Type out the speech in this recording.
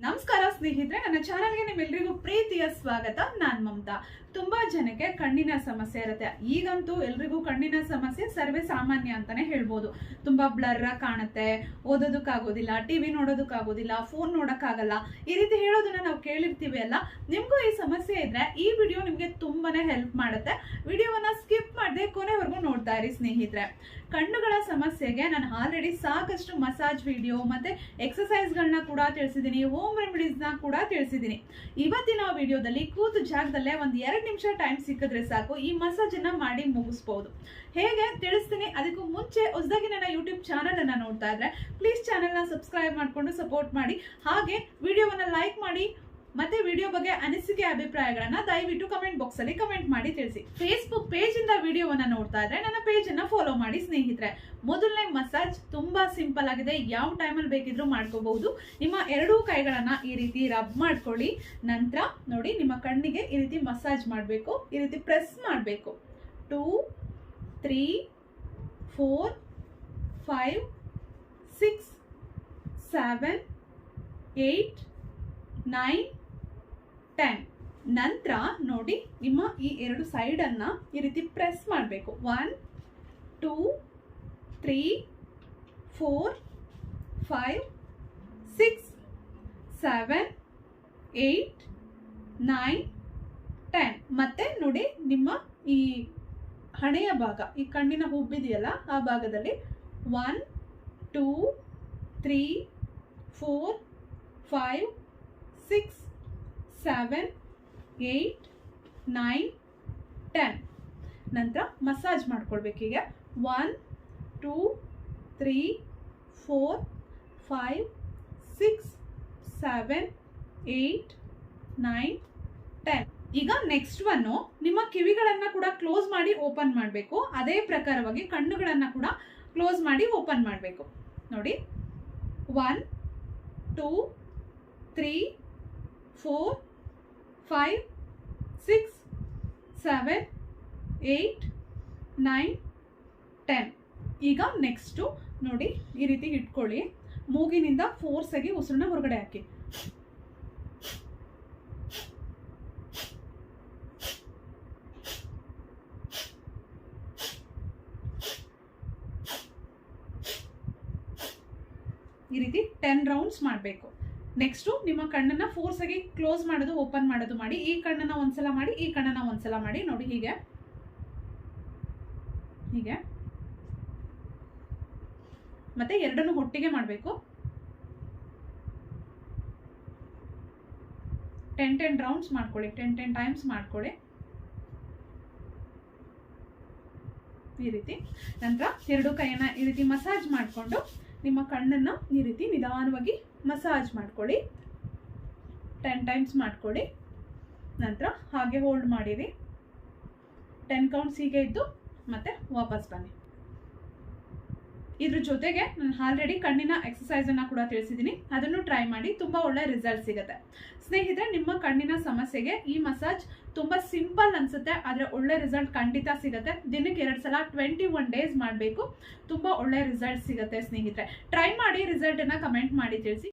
ನಮಸ್ಕಾರ ಸ್ನೇಹಿತರೆ, ನನ್ನ ಚಾನಲ್ಗೆ ನಿಮ್ಮೆಲ್ಲರಿಗೂ ಪ್ರೀತಿಯ ಸ್ವಾಗತ. ನಾನು ಮಮತಾ. ತುಂಬಾ ಜನಕ್ಕೆ ಕಣ್ಣಿನ ಸಮಸ್ಯೆ ಇರುತ್ತೆ. ಈಗಂತೂ ಎಲ್ರಿಗೂ ಕಣ್ಣಿನ ಸಮಸ್ಯೆ ಸರ್ವೇ ಸಾಮಾನ್ಯ ಅಂತಾನೆ ಹೇಳ್ಬೋದು. ತುಂಬಾ ಬ್ಲರ್ ಕಾಣುತ್ತೆ, ಓದೋದಕ್ಕಾಗೋದಿಲ್ಲ, ಟಿವಿ ನೋಡೋದಕ್ಕಾಗೋದಿಲ್ಲ, ಫೋನ್ ನೋಡೋಕ್ಕಾಗಲ್ಲ. ಈ ರೀತಿ ಹೇಳೋದನ್ನ ನಾವು ಕೇಳಿರ್ತೀವಿ ಅಲ್ಲ? ನಿಮ್ಗೂ ಈ ಸಮಸ್ಯೆ ಇದ್ರೆ ಈ ವಿಡಿಯೋ ನಿಮಗೆ ತುಂಬಾನೇ ಹೆಲ್ಪ್ ಮಾಡುತ್ತೆ. ವಿಡಿಯೋವನ್ನ ಸ್ಕಿಪ್ ಮಾಡದೆ ಕೊನೆವರೆಗೂ ನೋಡ್ತಾ ಇರಿ ಸ್ನೇಹಿತರೆ. ಕಣ್ಣುಗಳ ಸಮಸ್ಯೆಗೆ ನಾನು ಆಲ್ರೆಡಿ ಸಾಕಷ್ಟು ಮಸಾಜ್ ವಿಡಿಯೋ ಮತ್ತೆ ಎಕ್ಸಸೈಸ್ಗಳನ್ನ ಕೂಡ ತಿಳಿಸಿದ್ದೀನಿ. ಹೋಮ್ ರೆಮಿಡೀಸ್ನ ಕೂಡ ತಿಳಿಸಿದ್ದೀನಿ. ಇವತ್ತಿನ ವಿಡಿಯೋದಲ್ಲಿ ಕೂತು ಜಾಗದಲ್ಲೇ ಒಂದು ಎರಡು ನಿಮಿಷ ಟೈಮ್ ಸಿಕ್ಕಿದ್ರೆ ಸಾಕು, ಈ ಮಸಾಜ್ ಅನ್ನ ಮಾಡಿ ಮುಗಿಸ್ಬೋದು. ಹೇಗೆ ತಿಳಿಸ್ತೀನಿ, ಅದಕ್ಕೂ ಮುಂಚೆ ಹೊಸದಾಗಿ ನನ್ನ ಯೂಟ್ಯೂಬ್ ಚಾನಲ್ ಅನ್ನ ನೋಡ್ತಾ ಇದ್ರೆ ಪ್ಲೀಸ್ ಚಾನಲ್ನ ಸಬ್ಸ್ಕ್ರೈಬ್ ಮಾಡಿಕೊಂಡು ಸಪೋರ್ಟ್ ಮಾಡಿ. ಹಾಗೆ ವಿಡಿಯೋವನ್ನ ಲೈಕ್ ಮಾಡಿ ಮತ್ತೆ ವಿಡಿಯೋ ಬಗ್ಗೆ ಅನಿಸಿಕೆ ಅಭಿಪ್ರಾಯಗಳನ್ನ ದಯವಿಟ್ಟು ಕಮೆಂಟ್ ಬಾಕ್ಸ್ ಅಲ್ಲಿ ಕಮೆಂಟ್ ಮಾಡಿ ತಿಳಿಸಿ. ಫೇಸ್ಬುಕ್ ಪೇಜ್ ಇಂದ ವಿಡಿಯೋವನ್ನ ನೋಡ್ತಾ ಇದ್ರೆ ನನ್ನ ಪೇಜ್ ಅನ್ನ ಫಾಲೋ ಮಾಡಿ ಸ್ನೇಹಿತರೆ. ಮೊದಲನೇ ಮಸಾಜ್ ತುಂಬಾ ಸಿಂಪಲ್ ಆಗಿದೆ. ಯಾವ ಟೈಮಲ್ಲಿ ಬೇಕಿದ್ರು ಮಾಡ್ಕೋಬಹುದು. ನಿಮ್ಮ ಎರಡೂ ಕೈಗಳನ್ನ ಈ ರೀತಿ ರಬ್ ಮಾಡ್ಕೊಳ್ಳಿ. ನಂತರ ನೋಡಿ ನಿಮ್ಮ ಕಣ್ಣಿಗೆ ಈ ರೀತಿ ಮಸಾಜ್ ಮಾಡಬೇಕು. ಈ ರೀತಿ ಪ್ರೆಸ್ ಮಾಡಬೇಕು. Two three four five six seven eight nine ten ನಂತರ ನೋಡಿ, ನಿಮ್ಮ ಈ ಎರಡು ಸೈಡನ್ನು ಈ ರೀತಿ ಪ್ರೆಸ್ ಮಾಡಬೇಕು. One two three four five six seven eight nine ten ಮತ್ತೆ ನೋಡಿ, ನಿಮ್ಮ ಈ ಹಣೆಯ ಭಾಗ, ಈ ಕಣ್ಣಿನ ಹುಬ್ಬಿದೆಯಲ್ಲ ಆ ಭಾಗದಲ್ಲಿ one two three four five six seven eight nine ten ನಂತರ massage ಮಾಡ್ಕೊಳ್ಬೇಕೀಗ one two three four five six seven eight nine ten ಈಗ ನೆಕ್ಸ್ಟ್ ಒನ್ನು ನಿಮ್ಮ ಕಿವಿಗಳನ್ನು ಕೂಡ ಕ್ಲೋಸ್ ಮಾಡಿ ಓಪನ್ ಮಾಡಬೇಕು. ಅದೇ ಪ್ರಕಾರವಾಗಿ ಕಣ್ಣುಗಳನ್ನು ಕೂಡ ಕ್ಲೋಸ್ ಮಾಡಿ ಓಪನ್ ಮಾಡಬೇಕು. ನೋಡಿ. One two three four five six seven eight nine ten ಈಗ ನೆಕ್ಸ್ಟು ನೋಡಿ ಈ ರೀತಿ ಇಟ್ಕೊಳ್ಳಿ. ಮೂಗಿನಿಂದ ಫೋರ್ಸಾಗಿ ಉಸಿರನ್ನ ಹೊರಗಡೆ ಹಾಕಿ. ಈ ರೀತಿ ಟೆನ್ ರೌಂಡ್ಸ್ ಮಾಡಬೇಕು. ನೆಕ್ಸ್ಟು ನಿಮ್ಮ ಕಣ್ಣನ್ನ ಫೋರ್ಸ್ ಆಗಿ ಕ್ಲೋಸ್ ಮಾಡೋದು ಓಪನ್ ಮಾಡೋದು ಮಾಡಿ, ಈ ಕಣ್ಣನ್ನ ಒಂದ್ಸಲ ಮಾಡಿ, ಈ ಕಣ್ಣನ್ನ ಒಂದ್ಸಲ ಮಾಡಿ. ನೋಡಿ ಹೀಗೆ. ಹೀಗೆ. ಮತ್ತೆ ಎರಡನ್ನು ಒಟ್ಟಿಗೆ ಮಾಡಬೇಕು. ಟೆನ್ ಟೆನ್ ರೌಂಡ್ಸ್ ಮಾಡ್ಕೊಳ್ಳಿ. ಟೆನ್ ಟೆನ್ ಟೈಮ್ಸ್ ಮಾಡ್ಕೊಳ್ಳಿ. ಈ ರೀತಿ. ನಂತರ ಎರಡು ಕೈಯನ್ನ ಈ ರೀತಿ ಮಸಾಜ್ ಮಾಡಿಕೊಂಡು ನಿಮ್ಮ ಕಣ್ಣನ್ನು ಈ ರೀತಿ ನಿಧಾನವಾಗಿ ಮಸಾಜ್ ಮಾಡ್ಕೊಳ್ಳಿ. ಟೆನ್ ಟೈಮ್ಸ್ ಮಾಡ್ಕೊಳ್ಳಿ. ನಂತರ ಹಾಗೆ ಹೋಲ್ಡ್ ಮಾಡಿರಿ. ಟೆನ್ ಕೌಂಟ್ಸ್ ಹೀಗೆ ಇದ್ದು ಮತ್ತೆ ವಾಪಸ್ ಬನ್ನಿ. ಇದ್ರ ಜೊತೆಗೆ ನಾನು ಆಲ್ರೆಡಿ ಕಣ್ಣಿನ ಎಕ್ಸಸೈಸ್ ಅನ್ನ ಕೂಡ ತಿಳಿಸಿದ್ದೀನಿ ಅದನ್ನು ಟ್ರೈ ಮಾಡಿ ತುಂಬಾ ಒಳ್ಳೆ ರಿಸಲ್ಟ್ ಸಿಗುತ್ತೆ. ಸ್ನೇಹಿತರೆ, ನಿಮ್ಮ ಕಣ್ಣಿನ ಸಮಸ್ಯೆಗೆ ಈ ಮಸಾಜ್ ತುಂಬಾ ಸಿಂಪಲ್ ಅನ್ಸುತ್ತೆ, ಆದ್ರೆ ಒಳ್ಳೆ ರಿಸಲ್ಟ್ ಖಂಡಿತ ಸಿಗುತ್ತೆ. ದಿನಕ್ಕೆ ಎರಡು ಸಲ ಟ್ವೆಂಟಿ ಒನ್ ಡೇಸ್ ಮಾಡಬೇಕು. ತುಂಬಾ ಒಳ್ಳೆ ರಿಸಲ್ಟ್ ಸಿಗುತ್ತೆ ಸ್ನೇಹಿತರೆ. ಟ್ರೈ ಮಾಡಿ ರಿಸಲ್ಟನ್ನು ಕಮೆಂಟ್ ಮಾಡಿ ತಿಳಿಸಿ.